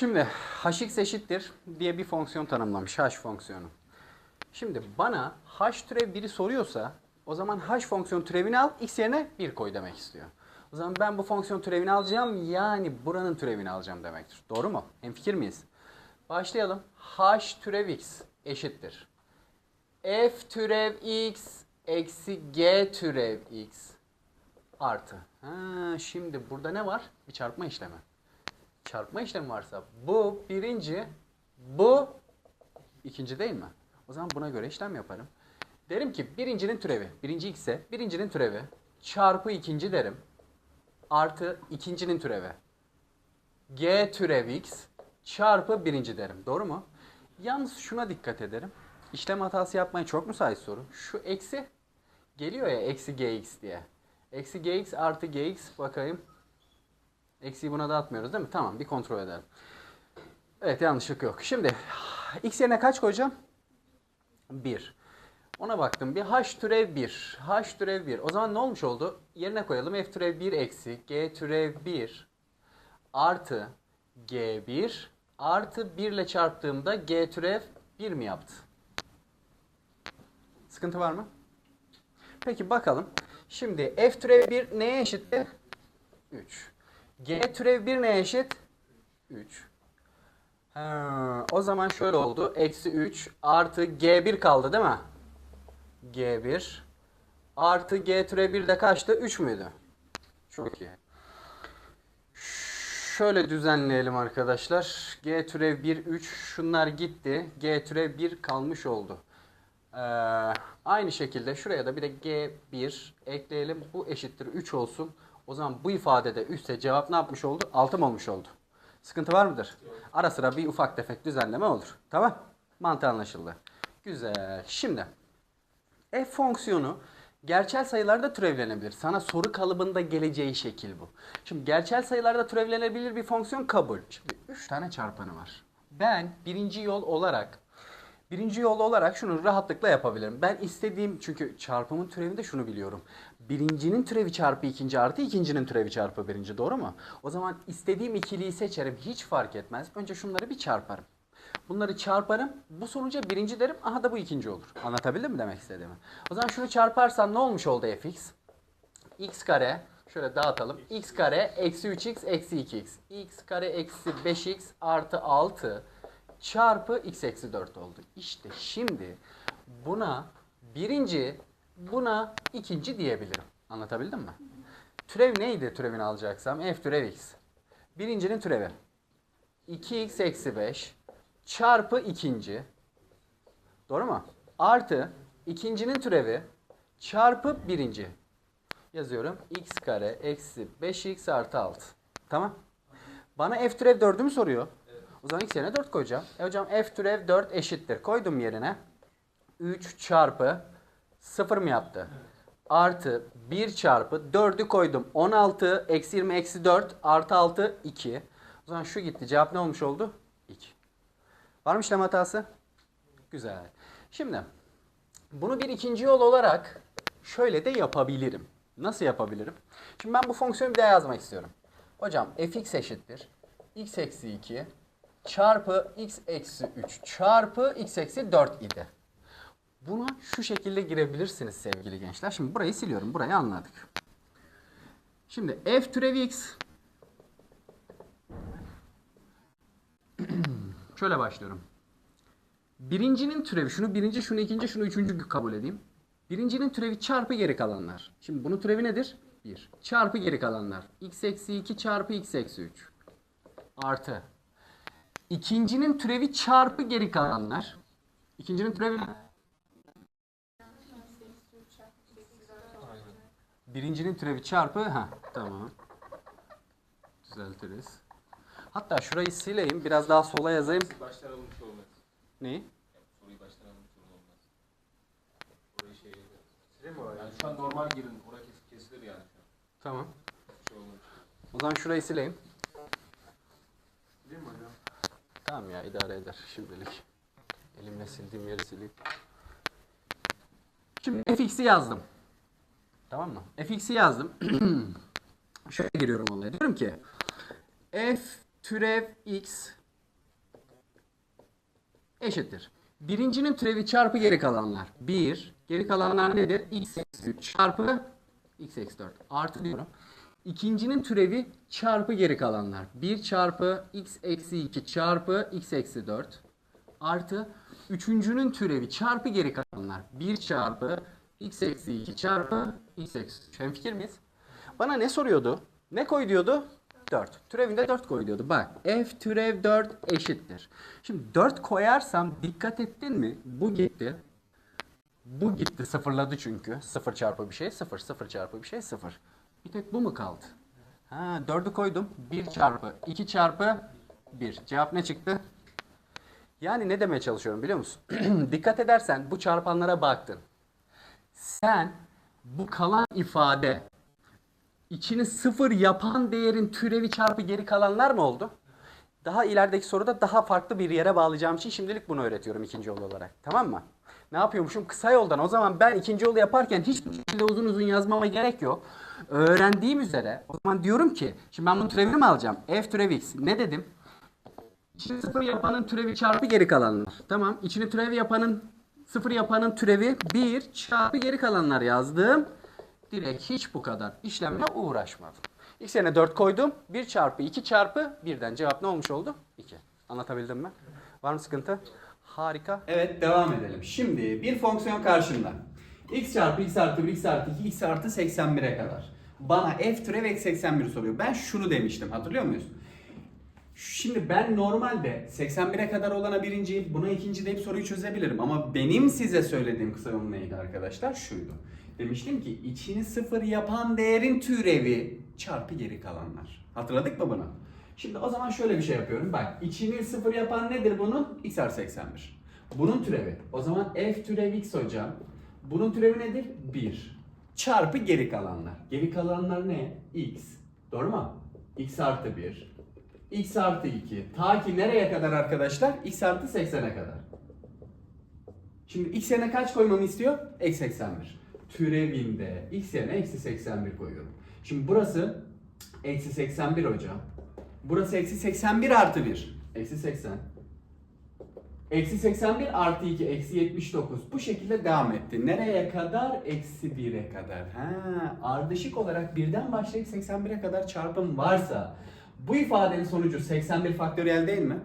Şimdi hx eşittir diye bir fonksiyon tanımlamış h fonksiyonu. Şimdi bana h türev 1'i soruyorsa o zaman h fonksiyon türevini al x yerine 1 koy demek istiyor. O zaman ben bu fonksiyon türevini alacağım yani buranın türevini alacağım demektir. Doğru mu? Hemfikir miyiz? Başlayalım. h türev x eşittir. f türev x eksi g türev x artı. Ha, şimdi burada ne var? Bir çarpma işlemi. Çarpma işlemi varsa bu birinci, bu ikinci değil mi? O zaman buna göre işlem yaparım. Derim ki birincinin türevi, birinci x ise birincinin türevi çarpı ikinci derim. Artı ikincinin türevi. g türev x çarpı birinci derim. Doğru mu? Yalnız şuna dikkat ederim. İşlem hatası yapmaya çok müsait soru. Şu eksi geliyor ya eksi gx diye. Eksi gx artı gx bakayım. Eksiği buna dağıtmıyoruz değil mi? Tamam bir kontrol edelim. Evet yanlışlık yok. Şimdi x yerine kaç koyacağım? 1. Ona baktım. Bir h türev 1. h türev 1. O zaman ne olmuş oldu? Yerine koyalım. f türev 1 eksi g türev 1 artı g1 artı 1 ile çarptığımda g türev 1 mi yaptı? Sıkıntı var mı? Peki bakalım. Şimdi f türev 1 neye eşitti? 3. G türev 1 neye eşit? 3. Ha, o zaman şöyle oldu. Eksi 3 artı G1 kaldı değil mi? G1 artı G türev 1 de kaçtı? 3 müydü? Çok iyi. Şöyle düzenleyelim arkadaşlar. G türev 1, 3. Şunlar gitti. G türev 1 kalmış oldu. Ee, aynı şekilde şuraya da bir de G1 ekleyelim. Bu eşittir 3 olsun. O zaman bu ifadede 3 ise cevap ne yapmış oldu? 6 mı olmuş oldu? Sıkıntı var mıdır? Ara sıra bir ufak tefek düzenleme olur. Tamam? Mantığı anlaşıldı. Güzel. Şimdi f fonksiyonu gerçel sayılarda türevlenebilir. Sana soru kalıbında geleceği şekil bu. Şimdi gerçel sayılarda türevlenebilir bir fonksiyon kabul. Şimdi 3 tane çarpanı var. Ben birinci yol olarak Birinci yol olarak şunu rahatlıkla yapabilirim. Ben istediğim çünkü çarpımın türevinde şunu biliyorum. Birincinin türevi çarpı ikinci artı ikincinin türevi çarpı birinci doğru mu? O zaman istediğim ikiliyi seçerim hiç fark etmez. Önce şunları bir çarparım. Bunları çarparım. Bu sonuca birinci derim. Aha da bu ikinci olur. Anlatabildim mi demek istediğimi? O zaman şunu çarparsan ne olmuş oldu fx? x kare şöyle dağıtalım. x kare eksi 3x eksi 2x. x kare eksi 5x artı 6 çarpı x eksi 4 oldu. İşte şimdi buna birinci, buna ikinci diyebilirim. Anlatabildim mi? Türev neydi türevini alacaksam? f türev x. Birincinin türevi. 2x eksi 5 çarpı ikinci. Doğru mu? Artı ikincinin türevi çarpı birinci. Yazıyorum. x kare eksi 5x artı 6. Tamam. Bana f türev 4'ü mü soruyor? O zaman x yerine 4 koyacağım. E hocam f türev 4 eşittir. Koydum yerine. 3 çarpı 0 mı yaptı? Artı 1 çarpı 4'ü koydum. 16 eksi 20 eksi 4 artı 6 2. O zaman şu gitti. Cevap ne olmuş oldu? 2. Var mı işlem hatası? Güzel. Şimdi bunu bir ikinci yol olarak şöyle de yapabilirim. Nasıl yapabilirim? Şimdi ben bu fonksiyonu bir daha yazmak istiyorum. Hocam fx eşittir. x eksi 2 çarpı x eksi 3 çarpı x eksi 4 idi. Buna şu şekilde girebilirsiniz sevgili gençler. Şimdi burayı siliyorum. Burayı anladık. Şimdi f türev x şöyle başlıyorum. Birincinin türevi, şunu birinci, şunu ikinci, şunu üçüncü kabul edeyim. Birincinin türevi çarpı geri kalanlar. Şimdi bunun türevi nedir? 1. Çarpı geri kalanlar. x eksi 2 çarpı x eksi 3. Artı. İkincinin türevi çarpı geri kalanlar. İkincinin türevi? Birincinin türevi çarpı ha tamam. Düzeltiriz. Hatta şurayı sileyim biraz daha sola yazayım. Baştan alınmış olmaz. Neyi? Soruyu baştan alınmış olmaz. Orayı şey? Yani şu an normal girin. Oraya kes, kesilir yani. Tamam. Şey. O zaman şurayı sileyim. Sileyim mi? Tamam ya idare eder şimdilik. Elimle sildiğim yeri sileyim. Şimdi fx'i yazdım. Tamam mı? fx'i yazdım. Şöyle giriyorum olaya. Diyorum ki f türev x eşittir. Birincinin türevi çarpı geri kalanlar. 1. Geri kalanlar nedir? x eksi 3 çarpı x eksi 4 artı diyorum. İkincinin türevi çarpı geri kalanlar. 1 çarpı x eksi 2 çarpı x eksi 4 artı üçüncünün türevi çarpı geri kalanlar. 1 çarpı x eksi 2 çarpı x eksi 3. Hemfikir miyiz? Bana ne soruyordu? Ne koy diyordu? 4. Türevinde 4 koy diyordu. Bak f türev 4 eşittir. Şimdi 4 koyarsam dikkat ettin mi? Bu gitti. Bu gitti sıfırladı çünkü. 0 çarpı bir şey 0. 0 çarpı bir şey 0. Bir tek bu mu kaldı? Ha 4'ü koydum. 1 çarpı 2 çarpı 1. Cevap ne çıktı? Yani ne demeye çalışıyorum biliyor musun? Dikkat edersen bu çarpanlara baktın. Sen bu kalan ifade içini sıfır yapan değerin türevi çarpı geri kalanlar mı oldu? Daha ilerideki soruda daha farklı bir yere bağlayacağım için şimdilik bunu öğretiyorum ikinci yol olarak. Tamam mı? Ne yapıyormuşum? Kısa yoldan. O zaman ben ikinci yolu yaparken hiçbir şekilde uzun uzun yazmama gerek yok. Öğrendiğim üzere o zaman diyorum ki şimdi ben bunun türevini mi alacağım? F türevi x. Ne dedim? İçini sıfır yapanın türevi çarpı geri kalanlar. Tamam. İçini türevi yapanın sıfır yapanın türevi 1 çarpı geri kalanlar yazdım. Direkt hiç bu kadar işlemle uğraşmadım. X yerine 4 koydum. 1 çarpı 2 çarpı 1'den cevap ne olmuş oldu? 2. Anlatabildim mi? Var mı sıkıntı? Harika. Evet devam edelim. Şimdi bir fonksiyon karşında. X çarpı x artı 1 x artı 2 x artı 81'e kadar. Bana f türev eksi 81 soruyor. Ben şunu demiştim hatırlıyor muyuz? Şimdi ben normalde 81'e kadar olana birinci, buna ikinci deyip soruyu çözebilirim. Ama benim size söylediğim kısa yol neydi arkadaşlar? Şuydu. Demiştim ki içini sıfır yapan değerin türevi çarpı geri kalanlar. Hatırladık mı bunu? Şimdi o zaman şöyle bir şey yapıyorum. Bak içini sıfır yapan nedir bunun? x artı 81. Bunun türevi. O zaman f türev x hocam. Bunun türevi nedir? 1. Çarpı geri kalanlar. Geri kalanlar ne? x. Doğru mu? x artı 1 x artı 2. Ta ki nereye kadar arkadaşlar? x artı 80'e kadar. Şimdi x yerine kaç koymamı istiyor? Eksi 81. Türevinde x yerine eksi 81 koyuyorum. Şimdi burası eksi 81 hocam. Burası eksi 81 artı 1. Eksi 80. Eksi 81 artı 2 eksi 79. Bu şekilde devam etti. Nereye kadar? Eksi 1'e kadar. Ha, ardışık olarak birden başlayıp 81'e kadar çarpım varsa bu ifadenin sonucu 81 faktöriyel değil mi?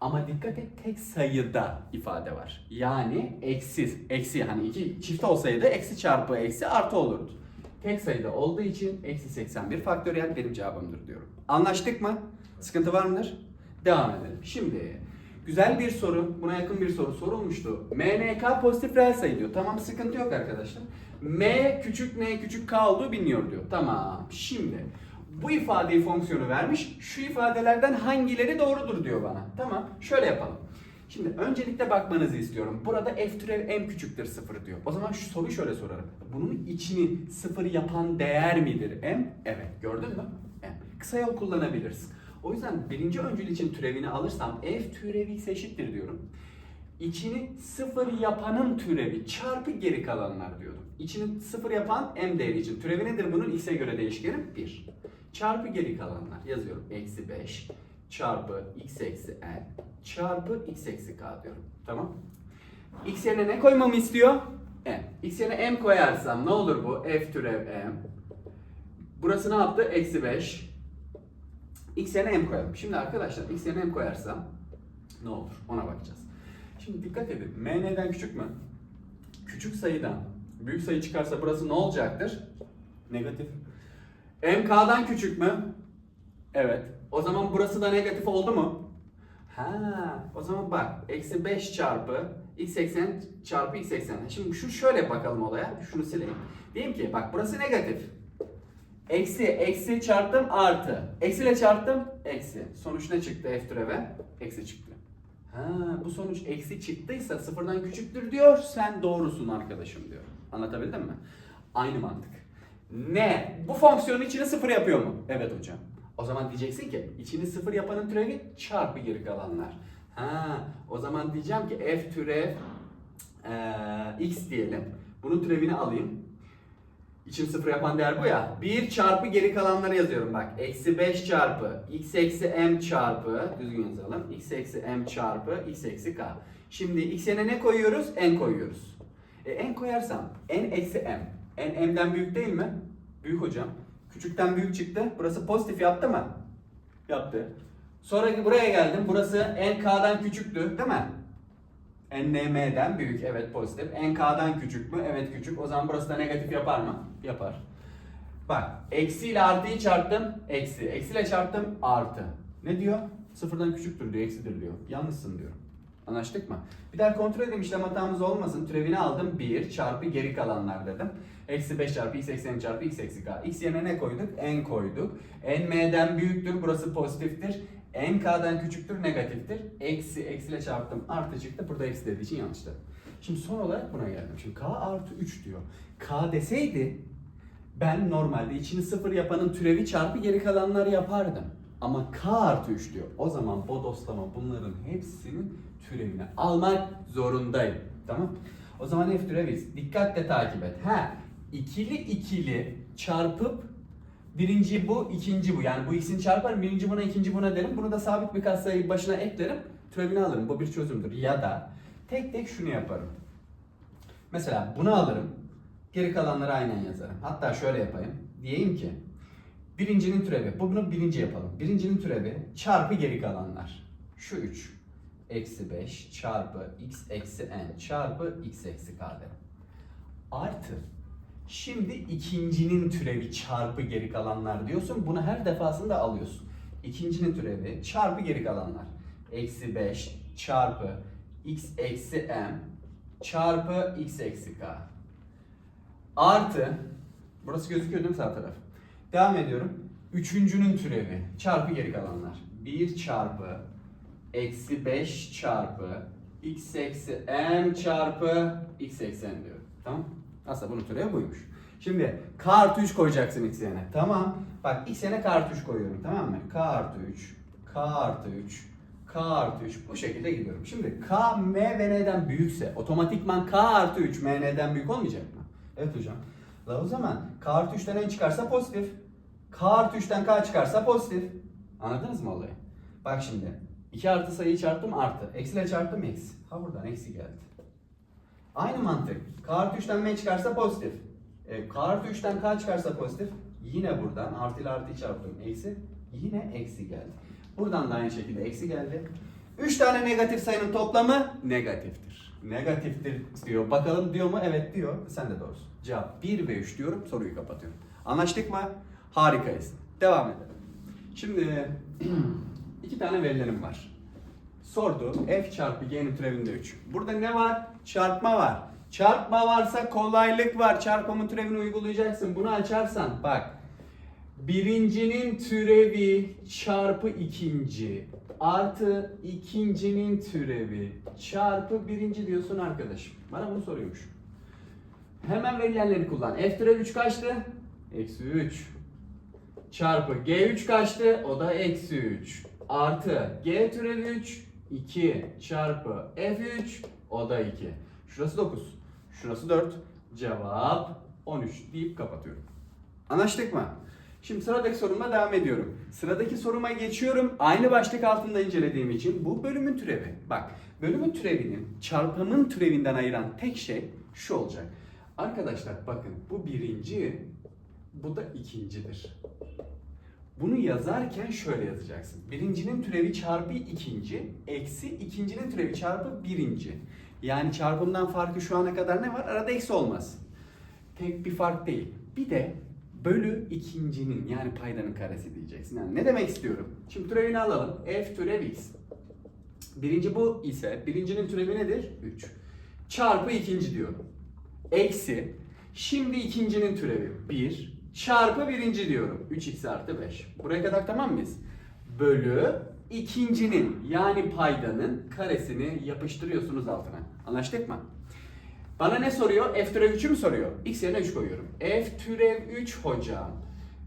Ama dikkat et tek sayıda ifade var. Yani eksi, eksi hani iki çift olsaydı eksi çarpı eksi artı olurdu. Tek sayıda olduğu için eksi 81 faktöriyel benim cevabımdır diyorum. Anlaştık mı? Sıkıntı var mıdır? Devam edelim. Şimdi güzel bir soru, buna yakın bir soru sorulmuştu. MNK pozitif reel sayı diyor. Tamam sıkıntı yok arkadaşlar. M küçük n küçük k olduğu biliniyor diyor. Tamam. Şimdi bu ifadeyi fonksiyonu vermiş. Şu ifadelerden hangileri doğrudur diyor bana. Tamam. Şöyle yapalım. Şimdi öncelikle bakmanızı istiyorum. Burada f türev m küçüktür 0 diyor. O zaman şu soruyu şöyle sorarım. Bunun içini 0 yapan değer midir m? Evet. Gördün mü? M. Kısa yol kullanabilirsin. O yüzden birinci öncül için türevini alırsam f türevi x eşittir diyorum. İçini sıfır yapanın türevi çarpı geri kalanlar diyordum. İçini sıfır yapan m değeri için. Türevi nedir bunun? x'e göre değişkenim 1. Çarpı geri kalanlar yazıyorum. Eksi 5 çarpı x eksi n çarpı x eksi k diyorum. Tamam. x yerine ne koymamı istiyor? m. x yerine m koyarsam ne olur bu? f türev m. Burası ne yaptı? Eksi 5. x yerine m koyalım. Şimdi arkadaşlar x yerine m koyarsam ne olur? Ona bakacağız. Şimdi dikkat edin. m neden küçük mü? Küçük sayıdan büyük sayı çıkarsa burası ne olacaktır? Negatif. MK'dan küçük mü? Evet. O zaman burası da negatif oldu mu? Ha, o zaman bak eksi 5 çarpı x eksen çarpı x eksen. Şimdi şu şöyle bakalım olaya. Şunu sileyim. Diyeyim ki bak burası negatif. Eksi, eksi çarptım artı. Eksiyle çarptım eksi. Sonuç ne çıktı f türeve? Eksi çıktı. Ha, bu sonuç eksi çıktıysa sıfırdan küçüktür diyor. Sen doğrusun arkadaşım diyor. Anlatabildim mi? Aynı mantık. Ne? Bu fonksiyonun içini sıfır yapıyor mu? Evet hocam. O zaman diyeceksin ki içini sıfır yapanın türevi çarpı geri kalanlar. Ha, o zaman diyeceğim ki f türev eee, x diyelim. Bunun türevini alayım. İçini sıfır yapan değer bu ya. 1 çarpı geri kalanları yazıyorum bak. Eksi 5 çarpı x eksi m çarpı düzgün yazalım. x eksi m çarpı x eksi k. Şimdi x yerine ne koyuyoruz? n koyuyoruz. E, n koyarsam n eksi m. n m'den büyük değil mi? Büyük hocam. Küçükten büyük çıktı. Burası pozitif yaptı mı? Yaptı. Sonra buraya geldim. Burası n k'dan küçüktü değil mi? NM'den büyük evet pozitif. NK'dan küçük mü? Evet küçük. O zaman burası da negatif yapar mı? Yapar. Bak eksi ile artıyı çarptım. Eksi. Eksi ile çarptım. Artı. Ne diyor? Sıfırdan küçüktür diyor. Eksidir diyor. Yanlışsın diyor. Anlaştık mı? Bir daha kontrol edeyim işlem hatamız olmasın. Türevini aldım. 1 çarpı geri kalanlar dedim. Eksi 5 çarpı x eksi m çarpı x eksi k. x yerine ne koyduk? n koyduk. n m'den büyüktür. Burası pozitiftir. N k'dan küçüktür. Negatiftir. Eksi eksiyle çarptım. Artı çıktı. Burada eksi dediği için yanlıştı. Şimdi son olarak buna geldim. Şimdi k artı 3 diyor. k deseydi ben normalde içini sıfır yapanın türevi çarpı geri kalanlar yapardım. Ama k artı 3 diyor. O zaman bodoslama bunların hepsinin türevini almak zorundayım. Tamam O zaman f türevi dikkatle takip et. Ha ikili ikili çarpıp birinci bu, ikinci bu. Yani bu ikisini çarparım, birinci buna, ikinci buna derim. Bunu da sabit bir katsayı başına eklerim. Türevini alırım. Bu bir çözümdür. Ya da tek tek şunu yaparım. Mesela bunu alırım. Geri kalanları aynen yazarım. Hatta şöyle yapayım. Diyeyim ki birincinin türevi. Bunu birinci yapalım. Birincinin türevi çarpı geri kalanlar. Şu 3 eksi 5 çarpı x eksi n çarpı x eksi k derim. Artı şimdi ikincinin türevi çarpı geri kalanlar diyorsun. Bunu her defasında alıyorsun. İkincinin türevi çarpı geri kalanlar. Eksi 5 çarpı x eksi m çarpı x eksi k. Artı, burası gözüküyor değil mi sağ taraf? Devam ediyorum. Üçüncünün türevi çarpı geri kalanlar. 1 çarpı eksi 5 çarpı x eksi m çarpı x eksi n diyor. Tamam? Aslında bunun türevi buymuş. Şimdi k artı 3 koyacaksın x yerine. Tamam. Bak x yerine k artı 3 koyuyorum tamam mı? k artı 3, k artı 3, k artı 3 bu şekilde gidiyorum. Şimdi k m ve n'den büyükse otomatikman k artı 3 m n'den büyük olmayacak mı? Evet hocam. La o zaman k artı 3'ten n çıkarsa pozitif. k artı 3'ten k çıkarsa pozitif. Anladınız mı olayı? Bak şimdi 2 artı sayıyı çarptım artı. Eksiyle çarptım eksi. Ha buradan eksi geldi. Aynı mantık. K artı 3'ten M çıkarsa pozitif. E, K artı 3'ten K çıkarsa pozitif. Yine buradan artı ile artıyı çarptım. Eksi. Yine eksi geldi. Buradan da aynı şekilde eksi geldi. 3 tane negatif sayının toplamı negatiftir. Negatiftir diyor. Bakalım diyor mu? Evet diyor. Sen de doğrusun. Cevap 1 ve 3 diyorum. Soruyu kapatıyorum. Anlaştık mı? Harikayız. Devam edelim. Şimdi iki tane verilerim var sordu. F çarpı G'nin türevinde 3. Burada ne var? Çarpma var. Çarpma varsa kolaylık var. Çarpımın türevini uygulayacaksın. Bunu açarsan bak. Birincinin türevi çarpı ikinci artı ikincinin türevi çarpı birinci diyorsun arkadaşım. Bana bunu soruyormuş. Hemen verilenleri kullan. F türevi 3 kaçtı? Eksi 3 çarpı G3 kaçtı? O da eksi 3. Artı G türevi 3 2 çarpı F3 o da 2. Şurası 9. Şurası 4. Cevap 13 deyip kapatıyorum. Anlaştık mı? Şimdi sıradaki soruma devam ediyorum. Sıradaki soruma geçiyorum. Aynı başlık altında incelediğim için bu bölümün türevi. Bak bölümün türevinin çarpımın türevinden ayıran tek şey şu olacak. Arkadaşlar bakın bu birinci bu da ikincidir. Bunu yazarken şöyle yazacaksın. Birincinin türevi çarpı ikinci, eksi ikincinin türevi çarpı birinci. Yani çarpımdan farkı şu ana kadar ne var? Arada eksi olmaz. Tek bir fark değil. Bir de bölü ikincinin yani paydanın karesi diyeceksin. Yani ne demek istiyorum? Şimdi türevini alalım. F türev x. Birinci bu ise birincinin türevi nedir? 3. Çarpı ikinci diyorum. Eksi. Şimdi ikincinin türevi 1 çarpı birinci diyorum. 3x artı 5. Buraya kadar tamam mıyız? Bölü ikincinin yani paydanın karesini yapıştırıyorsunuz altına. Anlaştık mı? Bana ne soruyor? F türev 3'ü mü soruyor? X yerine 3 koyuyorum. F türev 3 hocam.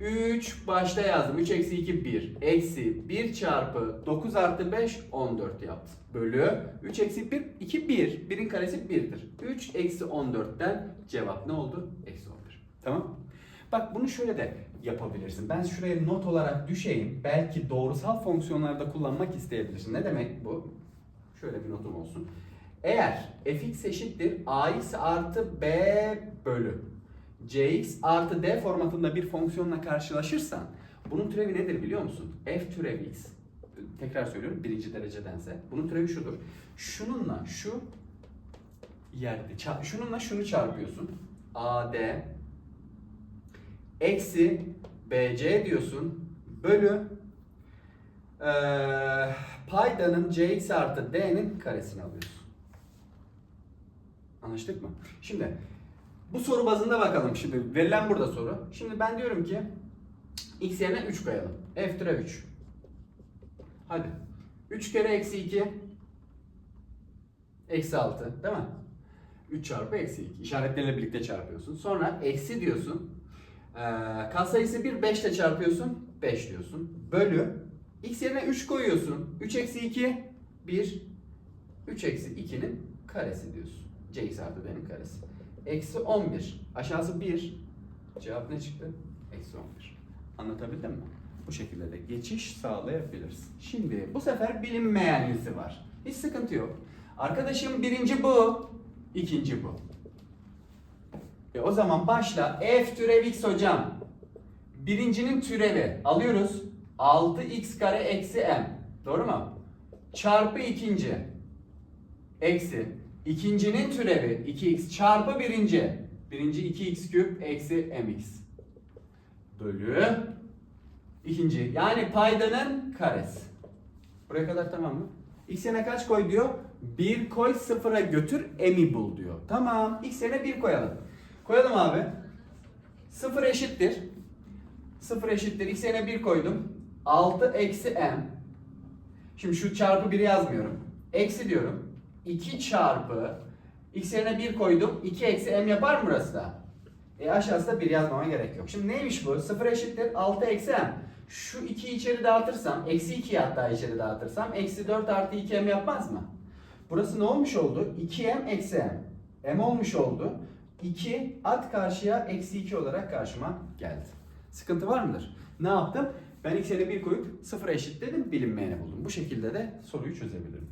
3 başta yazdım. 3 eksi 2 1. Eksi 1 çarpı 9 artı 5 14 yaptı. Bölü 3 eksi 1 2 1. 1'in karesi 1'dir. 3 eksi 14'ten cevap ne oldu? Eksi 11. Tamam. Bak bunu şöyle de yapabilirsin. Ben şuraya not olarak düşeyim. Belki doğrusal fonksiyonlarda kullanmak isteyebilirsin. Ne demek bu? Şöyle bir notum olsun. Eğer fx eşittir ax artı b bölü cx artı d formatında bir fonksiyonla karşılaşırsan bunun türevi nedir biliyor musun? f türev x. Tekrar söylüyorum birinci derecedense. Bunun türevi şudur. Şununla şu yerde şununla şunu çarpıyorsun. AD eksi BC diyorsun bölü eee paydanın CX artı D'nin karesini alıyorsun. Anlaştık mı? Şimdi bu soru bazında bakalım şimdi. Verilen burada soru. Şimdi ben diyorum ki x yerine 3 koyalım. F türev 3. Hadi. 3 kere eksi 2 eksi 6 değil mi? 3 çarpı eksi 2. İşaretleriyle birlikte çarpıyorsun. Sonra eksi diyorsun. Ee, katsayısı 1, 5 ile çarpıyorsun. 5 diyorsun. Bölü. X yerine 3 koyuyorsun. 3 eksi 2, 1. 3 eksi 2'nin karesi diyorsun. Cx artı d'nin karesi. Eksi 11. Aşağısı 1. Cevap ne çıktı? Eksi 11. Anlatabildim mi? Bu şekilde de geçiş sağlayabiliriz. Şimdi bu sefer bilinmeyenlisi var. Hiç sıkıntı yok. Arkadaşım birinci bu, ikinci bu. O zaman başla f türev x hocam. Birincinin türevi alıyoruz. 6x kare eksi m. Doğru mu? Çarpı ikinci. Eksi. İkincinin türevi 2x çarpı birinci. Birinci 2x küp eksi mx. Bölü. ikinci. Yani paydanın karesi. Buraya kadar tamam mı? X yerine kaç koy diyor? 1 koy sıfıra götür m'i bul diyor. Tamam. X yerine 1 koyalım. Koyalım abi. 0 eşittir. 0 eşittir. X yerine 1 koydum. 6 eksi m. Şimdi şu çarpı 1'i yazmıyorum. Eksi diyorum. 2 çarpı x yerine 1 koydum. 2 eksi m yapar mı burası da? E aşağısında 1 yazmama gerek yok. Şimdi neymiş bu? 0 eşittir 6 eksi m. Şu 2'yi içeri dağıtırsam, eksi 2'yi hatta içeri dağıtırsam, eksi 4 artı 2m yapmaz mı? Burası ne olmuş oldu? 2m eksi m. m olmuş oldu. 2 at karşıya eksi 2 olarak karşıma geldi. Sıkıntı var mıdır? Ne yaptım? Ben x yerine 1 koyup 0 eşitledim, bilinmeyeni buldum. Bu şekilde de soruyu çözebilirim.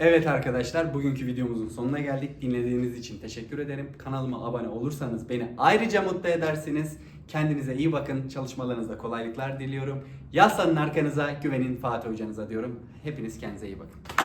Evet arkadaşlar bugünkü videomuzun sonuna geldik. Dinlediğiniz için teşekkür ederim. Kanalıma abone olursanız beni ayrıca mutlu edersiniz. Kendinize iyi bakın. Çalışmalarınızda kolaylıklar diliyorum. Yaslanın arkanıza, güvenin Fatih hocanıza diyorum. Hepiniz kendinize iyi bakın.